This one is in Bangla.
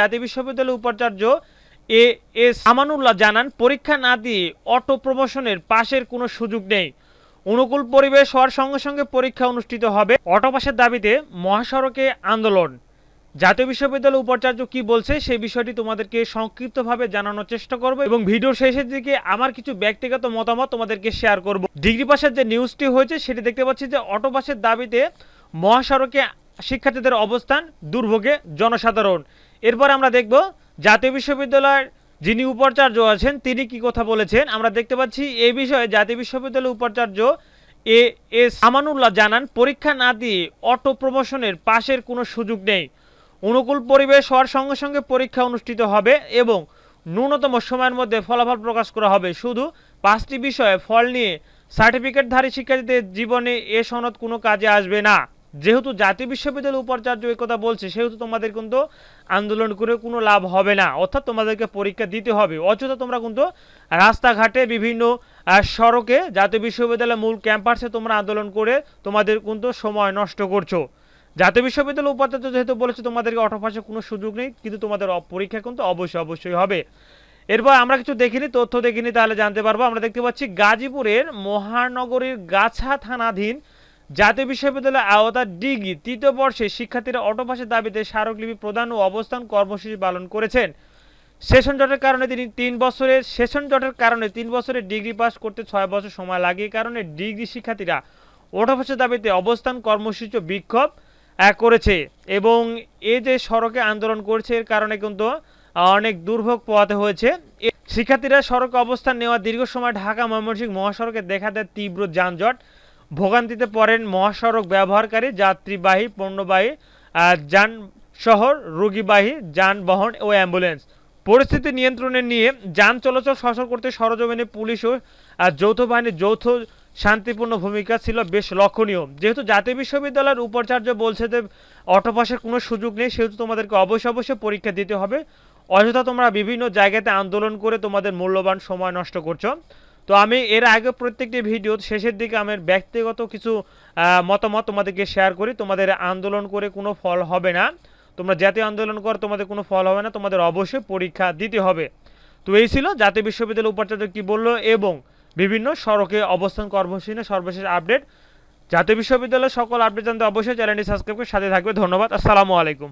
জাতীয় বিশ্ববিদ্যালয়ের উপাচার্য এ এস আমানুল্লাহ জানান, পরীক্ষা না দিয়ে অটো প্রমোশনের পাশের কোনো সুযোগ নেই। অনুকূল পরিবেশ হওয়ার সঙ্গে সঙ্গে পরীক্ষা অনুষ্ঠিত হবে। অটো পাশের দাবিতে মহাসড়কে আন্দোলন। জাতীয় বিশ্ববিদ্যালয় উপাচার্য কি বলছে সেই বিষয়টি তোমাদেরকে সংক্ষিপ্তভাবে জানানোর চেষ্টা করব এবং ভিডিওর শেষের দিকে আমার কিছু ব্যক্তিগত মতামত তোমাদেরকে শেয়ার করব। ডিগ্রি পাশের যে নিউজটি হয়েছে, সেটি দেখতে পাচ্ছি যে অটো পাশের দাবিতে মহাসড়কে শিক্ষার্থীদের অবস্থান দুর্ভোগে জনসাধারণ। এরপর আমরা দেখব জাতীয় বিশ্ববিদ্যালয়ের যিনি উপাচার্য আছেন, তিনি কি কথা বলেছেন। আমরা দেখতে পাচ্ছি এই বিষয়ে জাতীয় বিশ্ববিদ্যালয়ের উপাচার্য এ এস আমানুল্লাহ জানান, পরীক্ষা না দিয়ে অটো প্রমোশনের পাশের কোনো সুযোগ নেই। অনুকূল পরিবেশ হওয়ার সঙ্গে সঙ্গে পরীক্ষা অনুষ্ঠিত হবে এবং ন্যূনতম সময়ের মধ্যে ফলাফল প্রকাশ করা হবে। শুধু পাঁচটি বিষয়ে ফল নিয়ে সার্টিফিকেটধারী শিক্ষার্থীদের জীবনে এ সনদ কোনো কাজে আসবে না। যেহেতু জাতীয় বিশ্ববিদ্যালয় উপাচার্য এই কথা বলছে, সেহেতু তোমাদের কিন্তু আন্দোলন করে কোনো লাভ হবে না। অর্থাৎ তোমাদেরকে পরীক্ষা দিতে হবে। অযথা তোমরা কিন্তু রাস্তাঘাটে বিভিন্ন সড়কে জাতীয় বিশ্ববিদ্যালয়ের মূল ক্যাম্পাসে তোমরা আন্দোলন করে তোমাদের কিন্তু সময় নষ্ট করছ। জাতীয় বিশ্ববিদ্যালয় উপাচার্য যেহেতু বলেছে, তোমাদেরকে অটো পাশে কোনো সুযোগ নেই, কিন্তু তোমাদের পরীক্ষা কিন্তু অবশ্যই অবশ্যই হবে। এরপর আমরা কিছু দেখিনি, তথ্য দেখিনি, তাহলে জানতে পারব। আমরা দেখতে পাচ্ছি গাজীপুরের মহানগরীর গাছা থানাধীন জাতীয় বিশ্ববিদ্যালয় আওতার ডিগ্রি তৃতীয় বর্ষে শিক্ষার্থীরা অটো পাশের দাবিতে স্মারকলিপি প্রদান ও অবস্থান কর্মসূচি পালন করেছেন। সেশন জটের কারণে তিনি তিন বছরের সেশন জটের কারণে তিন বছরের ডিগ্রি পাস করতে ছয় বছর সময় লাগে। কারণে ডিগ্রি শিক্ষার্থীরা ওঠা দাবিতে অবস্থান কর্মসূচি বিক্ষোভ করেছে এবং এ যে সড়কে আন্দোলন করছে, এর কারণে কিন্তু অনেক দুর্ভোগ পোহাতে হয়েছে। শিক্ষার্থীরা সড়কে অবস্থান নেওয়া দীর্ঘ সময় ঢাকা ময়মনসিংহ মহাসড়কে দেখা দেয় তীব্র যানজট। ভোগান্তিতে পড়েন মহাসড়ক ব্যবহারকারী, যাত্রীবাহী, পণ্যবাহী যান শহর রোগীবাহী, যানবাহন ও অ্যাম্বুলেন্স। পরিস্থিতি নিয়ন্ত্রণে নিয়ে যান চলাচল সচল করতে সরজমিনে পুলিশ ও যৌথ বাহিনীর যৌথ শান্তিপূর্ণ ভূমিকা ছিল বেশ লক্ষণীয়। যেহেতু জাতীয় বিশ্ববিদ্যালয়ের উপাচার্য বলছে যে অটোপাসের কোনো সুযোগ নেই, সেহেতু তোমাদেরকে অবশ্যই অবশ্যই পরীক্ষা দিতে হবে। অযথা তোমরা বিভিন্ন জায়গাতে আন্দোলন করে তোমাদের মূল্যবান সময় নষ্ট করছ। তো আমি এর আগে প্রত্যেকটি ভিডিও শেষের দিকে আমার ব্যক্তিগত কিছু মতামত তোমাদেরকে শেয়ার করি। তোমাদের আন্দোলন করে কোনো ফল হবে না। তোমরা জাতীয় আন্দোলন কর, তোমাদের কোনো ফল হবে না। তোমাদের অবশ্যই পরীক্ষা দিতে হবে। তো এই ছিল জাতীয় বিশ্ববিদ্যালয় উপাচার্য কি বলল এবং বিভিন্ন সড়কে অবস্থান কর্মসূচি সর্বশেষ আপডেট জাতীয় বিশ্ববিদ্যালয়ের সকল আপডেট জানতে অবশ্যই চ্যানেলটি সাবস্ক্রাইব করে সাথে থাকবে। ধন্যবাদ। আসসালামু আলাইকুম।